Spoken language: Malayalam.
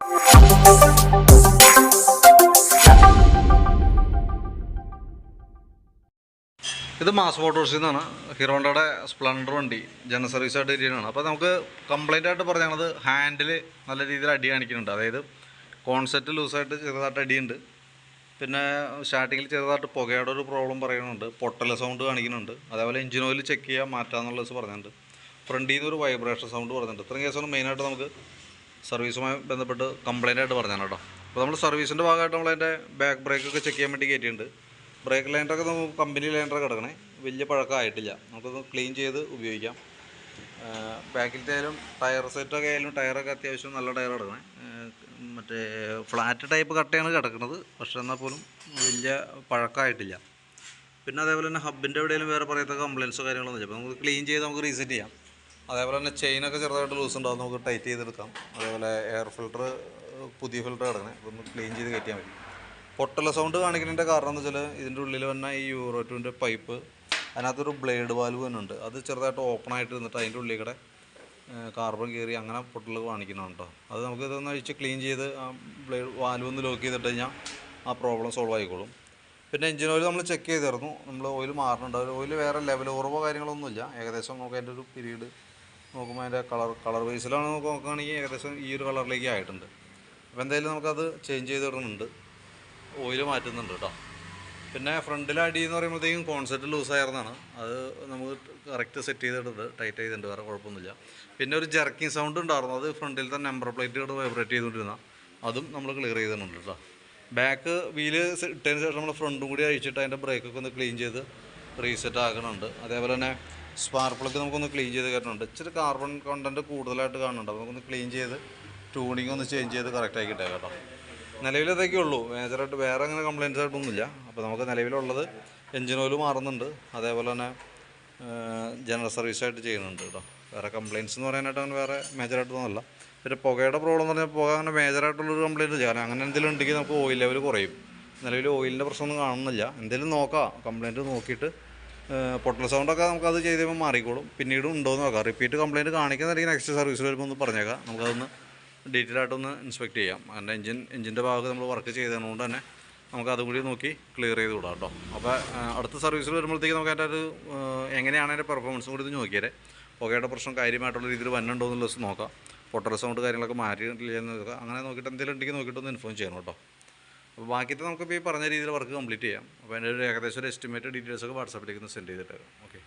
ഇത് മാസ് മോട്ടോഴ്സിൽ നിന്നാണ് ഹീറോണ്ടയുടെ സ്പ്ലണ്ടർ വണ്ടി ജന സർവീസ് ആയിട്ട് ഇരിക്കുന്നതാണ് അപ്പോൾ നമുക്ക് കംപ്ലൈന്റ് ആയിട്ട് പറഞ്ഞത് ഹാൻഡിൽ നല്ല രീതിയിൽ അടി കാണിക്കുന്നുണ്ട്. അതായത് കോൺസെപ്റ്റ് ലൂസായിട്ട് ചെറുതായിട്ട് അടിയുണ്ട്. പിന്നെ സ്റ്റാർട്ടിങ്ങിൽ ചെറുതായിട്ട് പുകയുടെ ഒരു പ്രോബ്ലം പറയുന്നുണ്ട്. പൊട്ടല സൗണ്ട് കാണിക്കുന്നുണ്ട്. അതേപോലെ എഞ്ചിൻ ഓയിൽ ചെക്ക് ചെയ്യാൻ മാറ്റാന്നുള്ളത് പറഞ്ഞിട്ടുണ്ട്. ഫ്രണ്ടിൽ നിന്ന് ഒരു വൈബ്രേഷൻ സൗണ്ട് പറഞ്ഞിട്ടുണ്ട്. ഇത്രയും കേസാണ് മെയിനായിട്ട് നമുക്ക് സർവീസുമായി ബന്ധപ്പെട്ട് കംപ്ലൈന്റ് ആയിട്ട് പറഞ്ഞാണ് കേട്ടോ. അപ്പോൾ നമ്മൾ സർവീസിന്റെ ഭാഗമായിട്ട് നമ്മളതിന്റെ ബാക്ക് ബ്രേക്കൊക്കെ ചെക്ക് ചെയ്യാൻ വേണ്ടി കയറ്റിയിട്ടുണ്ട് ബ്രേക്ക് ലൈൻഡറൊക്കെ നമുക്ക് കമ്പനി ലൈൻഡറൊക്കെ കിടക്കണേ. വലിയ പഴക്കമായിട്ടില്ല. നമുക്കൊന്ന് ക്ലീൻ ചെയ്ത് ഉപയോഗിക്കാം. ബാക്കിലത്തെ ആയാലും ടയർ സെറ്റൊക്കെ ആയാലും ടയറൊക്കെ അത്യാവശ്യം നല്ല ടയർ കിടക്കണേ. മറ്റേ ഫ്ലാറ്റ് ടൈപ്പ് കട്ടയാണ് കിടക്കുന്നത് പക്ഷേ എന്നാൽ പോലും വലിയ പഴക്കമായിട്ടില്ല. പിന്നെ അതേപോലെ തന്നെ ഹബിന്റെ എവിടെയെങ്കിലും വേറെ പറയത്തൊക്കെ കംപ്ലയിൻസോ കാര്യങ്ങളൊന്നും ഇല്ല. അപ്പോൾ നമുക്ക് ക്ലീൻ ചെയ്ത് നമുക്ക് റീസെറ്റ് ചെയ്യാം. അതേപോലെ തന്നെ ചെയിനൊക്കെ ചെറുതായിട്ട് ലൂസ് ഉണ്ടാവും. നമുക്ക് ടൈറ്റ് ചെയ്തെടുക്കാം. അതേപോലെ എയർ ഫിൽറ്റർ പുതിയ ഫിൽറ്റർ കിടക്കണേ. അതൊന്ന് ക്ലീൻ ചെയ്ത് കയറ്റിയാൽ മതി. പൊട്ടല സൗണ്ട് കാണിക്കുന്നതിന്റെ കാരണം എന്ന് വെച്ചാൽ ഇതിന്റെ ഉള്ളിൽ വന്ന ഈ യൂറോ ടുവിന്റെ പൈപ്പ് അതിനകത്തൊരു ബ്ലേഡ് വാൽവ് തന്നെ ഉണ്ട്. അത് ചെറുതായിട്ട് ഓപ്പൺ ആയിട്ട് നിന്നിട്ട് അതിന്റെ ഉള്ളിൽ കൂടെ കാർബൺ കയറി അങ്ങനെ പൊട്ടൽ കാണിക്കുന്നുണ്ടോ കേട്ടോ അത് നമുക്ക് ഇതൊന്ന് അഴിച്ച് ക്ലീൻ ചെയ്ത് ആ ബ്ലേഡ് വാൽവ് ഒന്ന് ലോക്ക് ചെയ്തിട്ട് കഴിഞ്ഞാൽ ആ പ്രോബ്ലം സോൾവ് ആയിക്കോളും. പിന്നെ എഞ്ചിൻ ഓയിൽ നമ്മൾ ചെക്ക് ചെയ്തിരുന്നു. നമ്മൾ ഓയിൽ മാറുന്നുണ്ട് ഓയിൽ വേറെ ലെവൽ കുറവോ കാര്യങ്ങളൊന്നുമില്ല. ഏകദേശം നമുക്ക് അതിന്റെ ഒരു പീരീഡ് നോക്കുമ്പോൾ അതിന്റെ കളർ കളർ ബേസിലാണ് നമുക്ക് നോക്കുകയാണെങ്കിൽ ഏകദേശം ഈ ഒരു കളറിലേക്ക് ആയിട്ടുണ്ട്. അപ്പോൾ എന്തായാലും നമുക്കത് ചേഞ്ച് ചെയ്തിടുന്നുണ്ട് ഓയിൽ മാറ്റുന്നുണ്ട് കേട്ടോ പിന്നെ ഫ്രണ്ടിൽ അടി എന്ന് പറയുമ്പോഴത്തേക്കും കോൺസെപ്റ്റ് ലൂസായിരുന്നാണ് അത് നമുക്ക് കറക്റ്റ് സെറ്റ് ചെയ്തിട്ടുണ്ട് ടൈറ്റ് ചെയ്തിട്ടുണ്ട് വേറെ കുഴപ്പമൊന്നുമില്ല. പിന്നെ ഒരു ജർക്കിങ് സൗണ്ട് ഉണ്ടായിരുന്നു. അത് ഫ്രണ്ടിലത്തെ നമ്പർ പ്ലേറ്റുകൾ വൈബ്രേറ്റ് ചെയ്തുകൊണ്ടിരുന്ന. അതും നമ്മൾ ക്ലിയർ ചെയ്തിട്ടുണ്ട് കേട്ടോ ബാക്ക് വീൽ ഇട്ടതിന് ശേഷം നമ്മൾ ഫ്രണ്ടും കൂടി അഴിച്ചിട്ട് അതിന്റെ ബ്രേക്കൊക്കെ ഒന്ന് ക്ലീൻ ചെയ്ത് റീസെറ്റ് ആക്കുന്നുണ്ട് അതേപോലെ തന്നെ സ്പാർക്ക് പ്ലഗ് നമുക്കൊന്ന് ക്ലീൻ ചെയ്ത് കയറ്റുന്നുണ്ട് ഇച്ചിരി കാർബൺ കണ്ടന്റ് കൂടുതലായിട്ട് കാണുന്നുണ്ട്. അപ്പോൾ നമുക്കൊന്ന് ക്ലീൻ ചെയ്ത് ട്യൂണിങ് ഒന്ന് ചേഞ്ച് ചെയ്ത് കറക്റ്റ് ആക്കിയിട്ടേ കേട്ടോ. നിലവിലതൊക്കെ ഉള്ളൂ. മേജറായിട്ട് വേറെ അങ്ങനെ കംപ്ലയിൻസ് ആയിട്ടൊന്നുമില്ല. അപ്പോൾ നമുക്ക് നിലവിലുള്ളത് എഞ്ചിൻ ഓയിൽ മാറുന്നുണ്ട്. അതേപോലെ തന്നെ ജനറൽ സർവീസായിട്ട് ചെയ്യുന്നുണ്ട് കേട്ടോ. വേറെ കംപ്ലയിൻസ് എന്ന് പറയാനായിട്ട് അങ്ങനെ വേറെ മേജറായിട്ടൊന്നുമല്ല പിന്നെ പുകയുടെ പ്രോബ്ലം എന്ന് പറഞ്ഞാൽ പുക അങ്ങനെ മേജറായിട്ടുള്ളൊരു കംപ്ലയിന്റ് കാരണം അങ്ങനെ എന്തെങ്കിലും ഉണ്ടെങ്കിൽ നമുക്ക് ഓയിൽ ലെവൽ കുറയും. നിലവിൽ ഓയിലിന്റെ പ്രശ്നമൊന്നും കാണുന്നില്ല. എന്തെങ്കിലും നോക്കാം. കംപ്ലയിന്റ് നോക്കിയിട്ട് പൊട്ടൽ സൗണ്ടൊക്കെ നമുക്കത് ചെയ്ത് കഴിയുമ്പോൾ മാറിക്കോളും. പിന്നീട് ഉണ്ടോ എന്ന് നോക്കാം റിപ്പീറ്റ് കംപ്ലയിന്റ് കാണിക്കുന്നുണ്ടെങ്കിൽ നെക്സ്റ്റ് സർവീസിൽ വരുമ്പോൾ ഒന്ന് പറഞ്ഞേക്കാം. നമുക്കതൊന്ന് ഡീറ്റെയിൽ ആയിട്ടൊന്ന് ഇൻസ്പെക്ട് ചെയ്യാം. അതിന്റെ എഞ്ചിൻ എഞ്ചിന്റെ ഭാഗത്ത് നമ്മൾ വർക്ക് ചെയ്തതുകൊണ്ട് തന്നെ നമുക്ക് അതും കൂടി നോക്കി ക്ലിയർ ചെയ്ത് വിടാം കേട്ടോ അപ്പോൾ അടുത്ത സർവീസിൽ വരുമ്പോഴത്തേക്ക് നമുക്ക് അതിന്റെ ഒരു എങ്ങനെയാണ് അതിന്റെ പെർഫോമൻസും കൂടി ഇത് നോക്കിയാലേ പുകയുടെ പ്രശ്നം കാര്യമായിട്ടുള്ള രീതിയിൽ വന്നുണ്ടോ എന്നുള്ള നോക്കാം. പൊട്ടൽ സൗണ്ട് കാര്യങ്ങളൊക്കെ മാറ്റിയിട്ടില്ല എന്ന് നോക്കാം അങ്ങനെ നോക്കിയിട്ട് എന്തെങ്കിലും ഉണ്ടെങ്കിൽ നോക്കിയിട്ടൊന്ന് ഇൻഫോം ചെയ്യണം കേട്ടോ ബാക്കിയത്തെ നമുക്കിപ്പോൾ ഈ പറഞ്ഞ രീതിയിൽ വർക്ക് കംപ്ലീറ്റ് ചെയ്യാം. അപ്പോൾ അതിന്റെ ഒരു ഏകദേശം ഒരു എസ്റ്റിമേറ്റ് ഡീറ്റെയിൽസ് ഒക്കെ വാട്സാപ്പിലേക്ക് ഒന്ന് സെൻഡ് ചെയ്തിട്ടേക്കാം ഓക്കെ